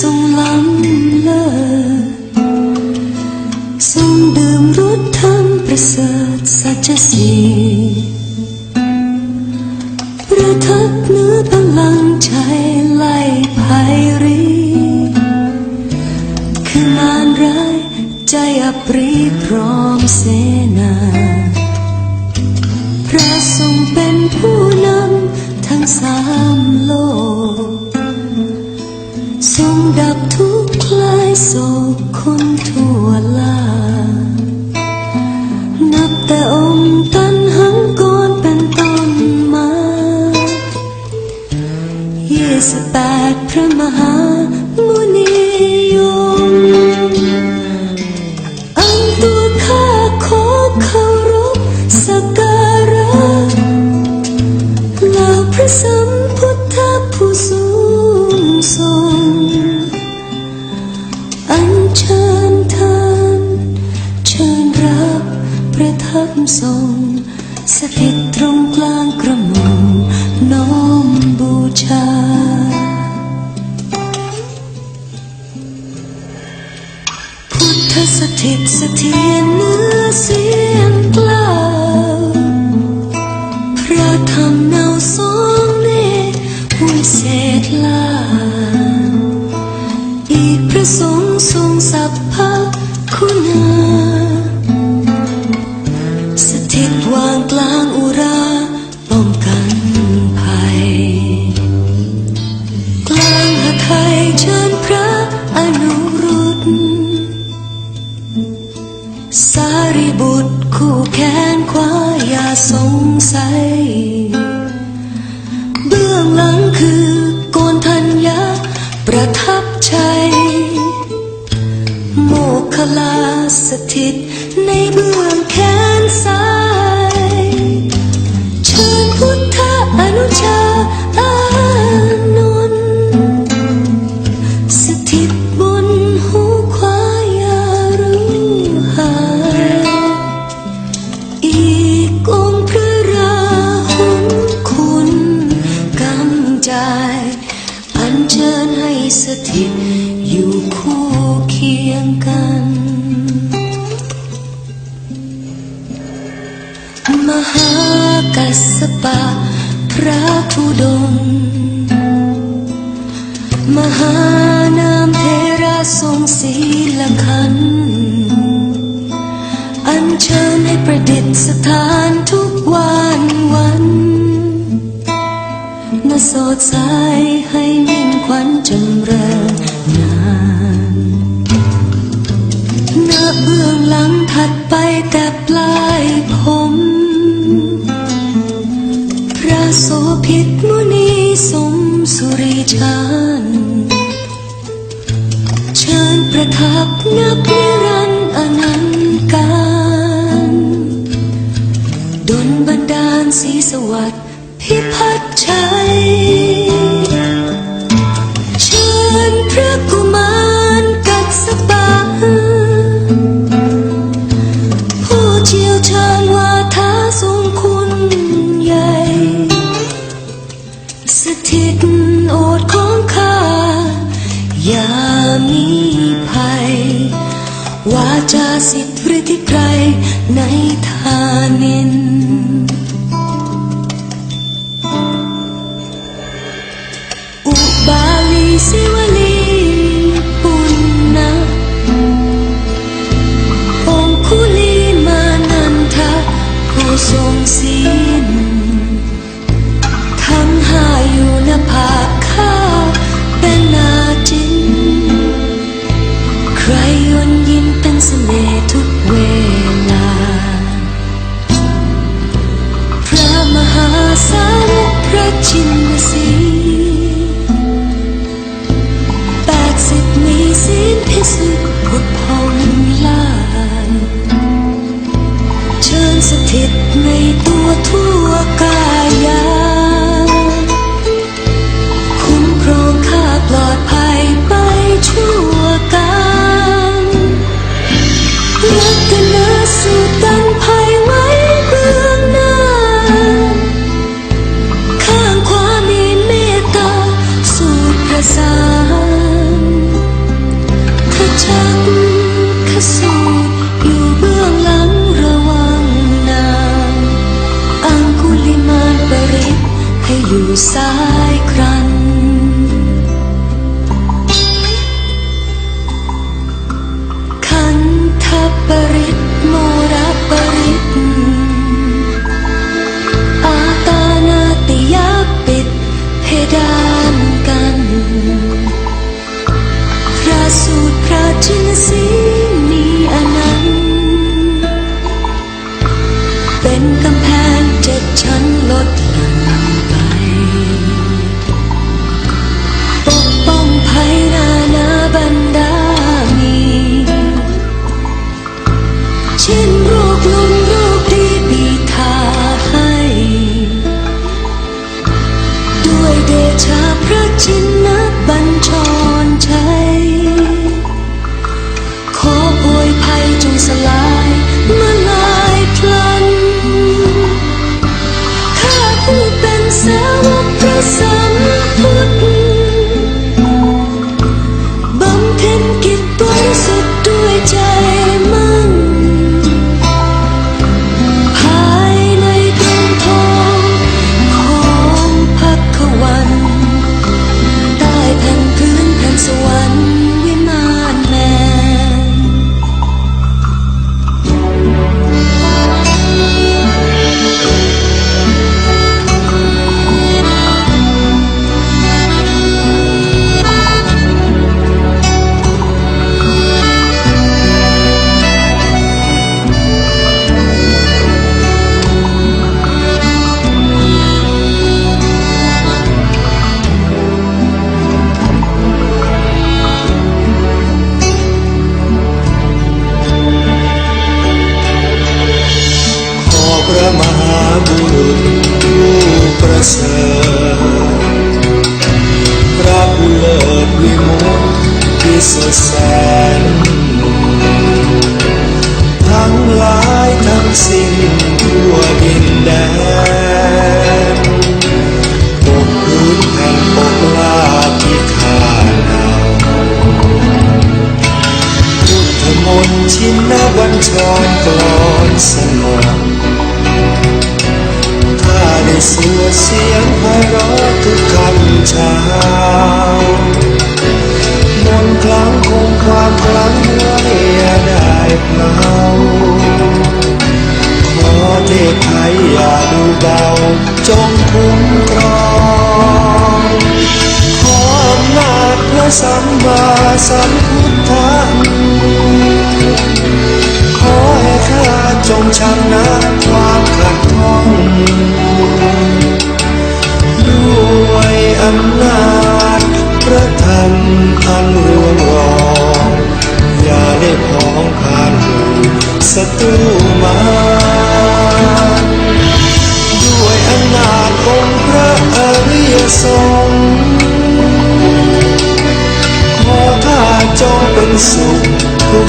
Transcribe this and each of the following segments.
ทรงล้ำเลิศทรงดื่มรสธรรมประเสริฐสัจสีประทับเนื้อพลังใจไล่ไพรีคืองานร้ายใจอัปรีพร้อมเสนาพระทรงเป็นผู้นำทั้งสา ดับทุกคลายโศกคนทั่วลา นับแต่อมตันหังก่อนเป็นต้นมายี่สิบแปดพระมหา สะเทือน ฉัน เชิญประทับนับนิรันดร์อนันต์การดนบันดาลสีสวัสดิ์พิพัฒน์ใจเชิญพระกุมารกัดสปาผู้เชี่ยวชาญวาทาทรงคุณใหญ่สถิต ยามีภัย วาจาสิทธิ์ฤทธิไกรในทานิน pensar. so sad. สัมมาสัมพุทธังขอให้ข้าจงชนะความขัดข้องด้วยอำนาจพระธรรมอันรวงรองอย่าได้พ้องขานหูศัตรูมาด้วยอำนาจองค์พระอริยสงฆ์ chanson pour.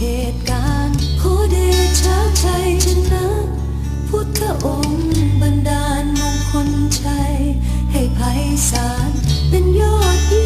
เหตุการณ์ขอเดชะชัยชนะ พุทธองค์บันดาลมงคลชัย ให้ภัยสารเป็นยอดเยี่ย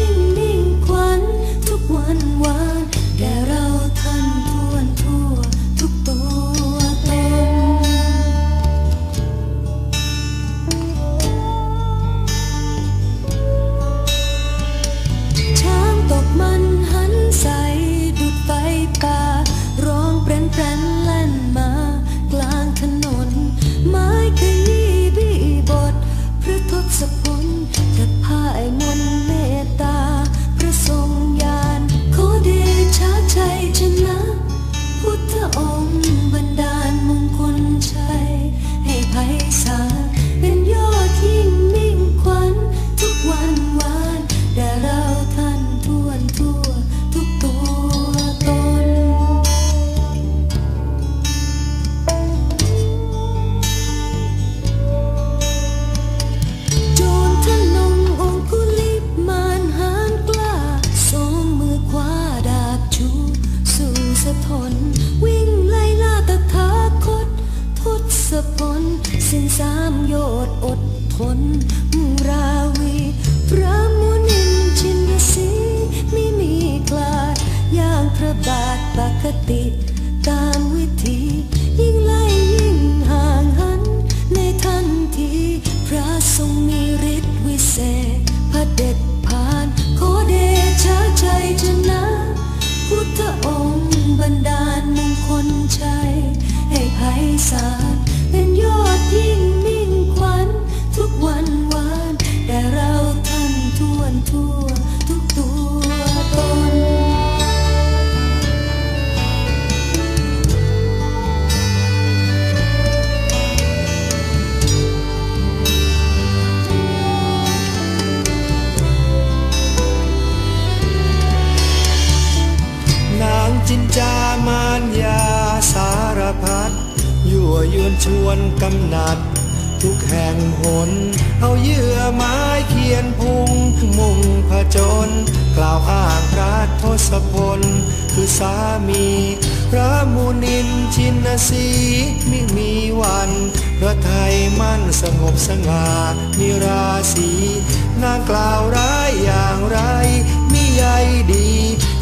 ามโยชน์อดทนมุราวีพระมุนินชินสีไม่มีกลาดอย่างพระบาทปกติ ตามวิธี ยิ่งไล่ยิ่งห่างหัน ในทันที พระทรงมีฤทธิ์วิเศษพระเด็จผ่านขอเดชะชัยชนะ พุทธองค์บันดาลมงคลชัยให้ไพศาล วนกำหนัด ทุกแห่งหน เอาเยื่อไม้เขียนพุง มุ่งผจญกล่าวอ้างพระทศพล คือสามี พระมุนินชินสีมิมีวันพระไทยมั่นสงบสง่ามีราศีนางกล่าวร้ายอย่างไรมิใยดี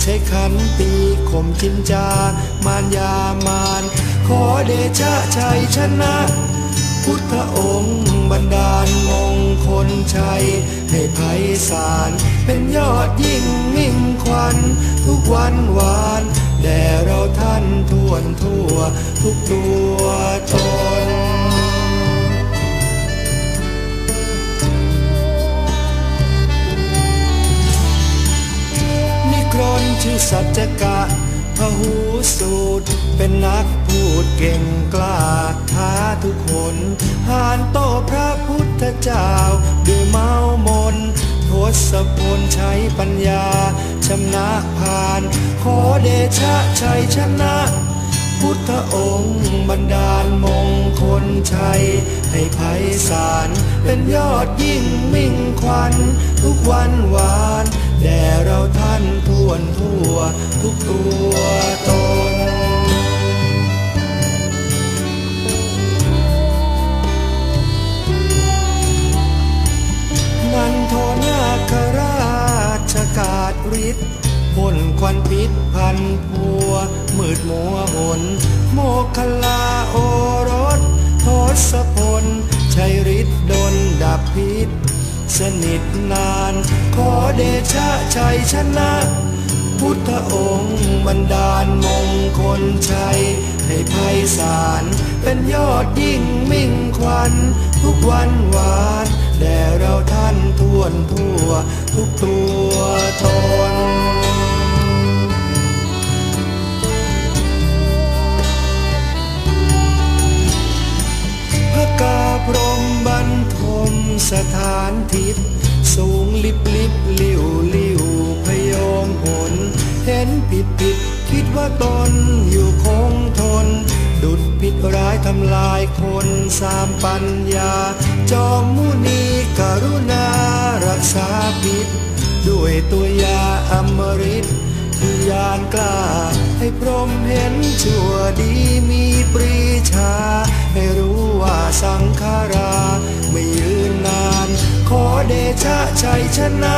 ใช้ขันตีข่มจินจามารยามานขอเดชะชัยชนะ พุทธองค์บันดาลมงคลชัย ให้ไพศาลเป็นยอดยิ่งมิ่งขวัญทุกวันวานแด่เราท่านทวนทั่ว ทุกตัวตน ชื่อสัจกะพหูสูตร เป็นนักพูดเก่งกล้าท้าทุกคนหานโตพระพุทธเจ้าด้วยเมามนทศพลใช้ปัญญา ชำนะผ่าน ขอเดชะชัยชนะ พุทธองค์บันดาลมงคลชัย ให้ไพศาลเป็นยอดยิ่งมิ่งขวัญทุกวันหวาน แด่เราท่านทวนทั่วทุกตัวตน นันโทนาคราชกาศฤทธิ์พ่นควันพิษพันพัว มืดมัวหน โมคคลาโอรสทศพลชัยฤทธิ์ดนดับพิษ สนิทนาน ขอเดชะชัยชนะ พุทธองค์บันดาลมงคลชัย ให้ไพศาลเป็นยอดยิ่งมิ่งขวัญทุกวันวานแด่เราท่านทวนทั่ว ทุกตัวตนพระกา สถานทิศสูงลิบลิบลิวลิวพยอมหนเห็นผิดผิดคิดว่าตนอยู่คงทน ดุดผิดร้ายทำลายคนสามปัญญา จอมมุนีกรุณารักษาผิด ด้วยตัวยาอมฤตคือยานกล้า ให้พรมเห็นชั่วดีมีปรีชา ให้รู้ว่าสังขารา ขอเดชะชัยชนะ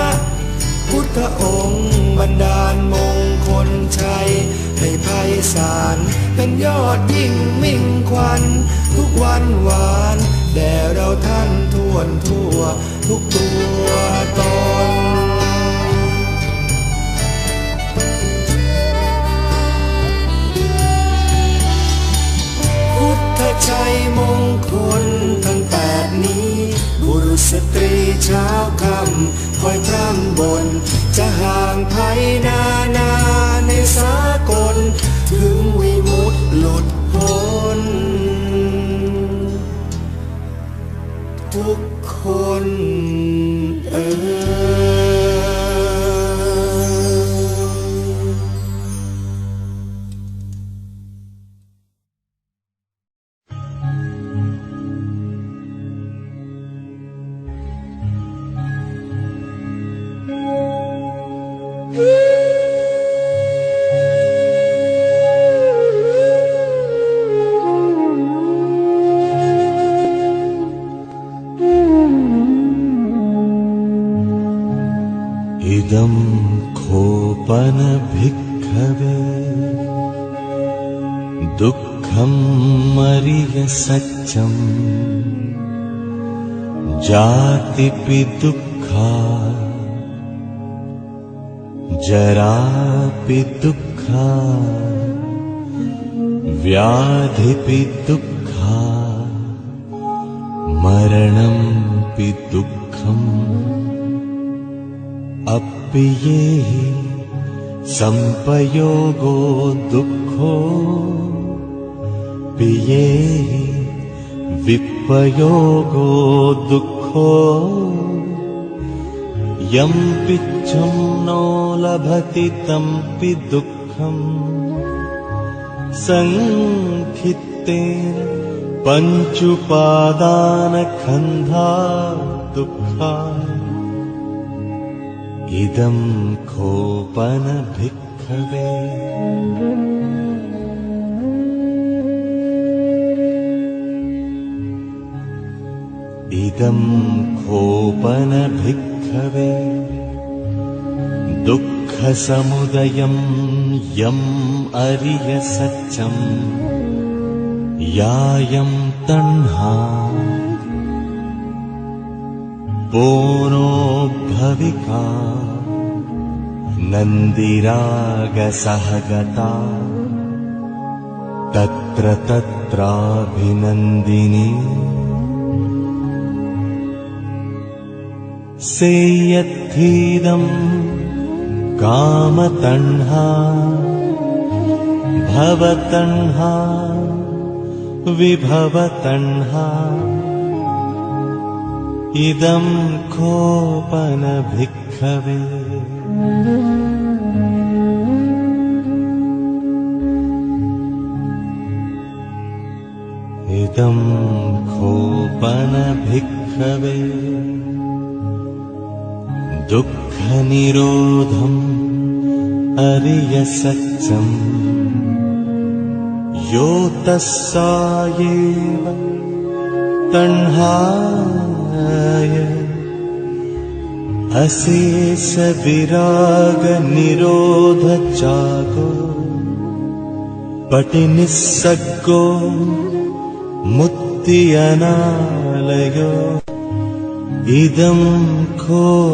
พุทธองค์บันดาลมงคลชัย ให้ไพศาลเป็นยอดยิ่งมิ่งควัน ทุกวันหวานแด่เราท่านทวนทั่ว ทุกตัวตนพุทธชัยมง สตรีเช้าคำคอยพร่ำบน จะห่างไพนา इदं खोपनभिक्खवे दुःखं मरिय सच्चम् जातिपि दुःखा। जरापि दुःखा। व्याधिपि दुःखा। मरणंपि दुःखम् अप्पिये सम्पयोगो दुःखो। पिये विप्पयोगो दुःखो। यं पिच्छं नो लभति तम्पि दुःखम् सङ्खित्तेन पञ्चुपादानखन्धा दुःखा इदं खोपनभिक्खवे इदं खोपनभिक्खवे दुःखसमुदयं यम् अरियसच्चम् यायं तह्ना पोनो भविका नन्दिरागसहगता तत्र तत्राभिनन्दिनी। सेयद्धीदम् कामतण्हा भवतन्हा विभवतण्हा इदं कोपनभिक्खवे। इदं कोपनभिक्खवे। दुःखनिरोधम् अरियसत्यम्। योतः सा एव तह्ना अशेष विराग निरोध जागो पटिनिस्सग्गो मुक्तियनालयो इदं खोपनभिक्खवे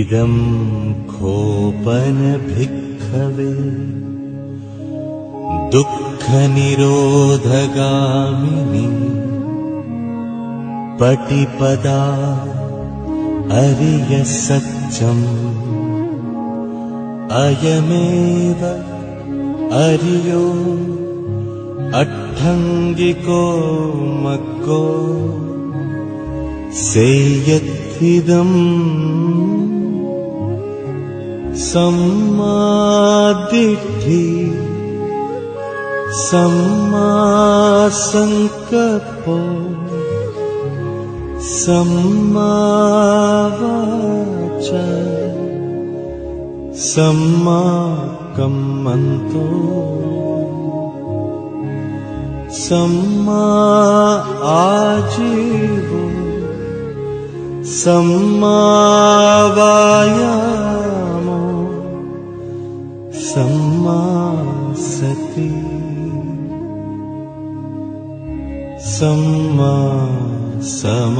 इदं खोपनभिक्खवे दुःखनिरोधगामिनी पटिपदा अरियसच्चम् अयमेव अरियो अट्ठङ्गिको मग्गो सेयत्थिदम् सम्मादिष्ठि सम्मासन् कपो सम्माकम्मन्तो सम्मा सम्माकं मन्तो सम सम्मा सम सम